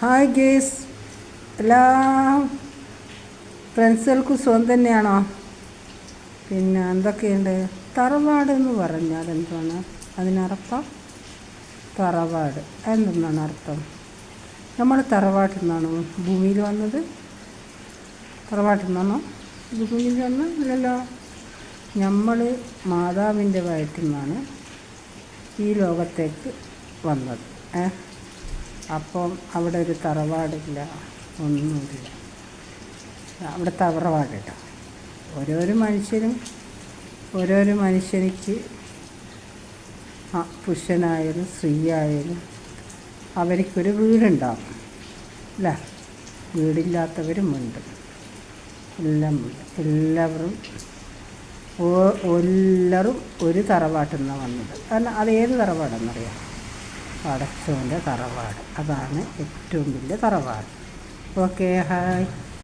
Hi guys എല്ലാ ഫ്രണ്ട്സുകൾക്കും സുഖം തന്നെയാണോ? പിന്നെ എന്തൊക്കെയുണ്ട്? തറവാട് എന്ന് പറഞ്ഞാൽ എന്താണ്? അതിനർത്ഥം തറവാട്. എന്തെന്നാണ് അർത്ഥം? നമ്മൾ തറവാട്ടിൽ നിന്നാണോ ഭൂമിയിൽ വന്നത്? തറവാട്ടിൽ നിന്നാണോ ഭൂമിയിൽ വന്ന് ഇല്ലല്ലോ. നമ്മൾ മാതാവിന്റെ വയറ്റിൽ നിന്നാണ് ഈ ലോകത്തേക്ക് വന്നത്. ഏ? അപ്പം അവിടെ ഒരു തറവാടില്ല ഒന്നുമില്ല. അവിടെ തറവാടില്ല. ഓരോരോ മനുഷ്യരും ഓരോരോ മനുഷ്യനിക്ക് പുരുഷനായാലും സ്ത്രീ ആയാലും അവർക്കൊരു വീടുണ്ടാവും. അല്ല? വീടില്ലാത്തവരും ഉണ്ട് എല്ലാം എല്ലാവരും എല്ലാവരും ഒരു തറവാട്ടിൽ നിന്നാണ് വന്നത്. കാരണം അത് ഏത് തറവാടെന്നറിയാം പടച്ചോന്റെ തറവാട്. അതാണ് ഏറ്റവും വലിയ തറവാട്. Okay hi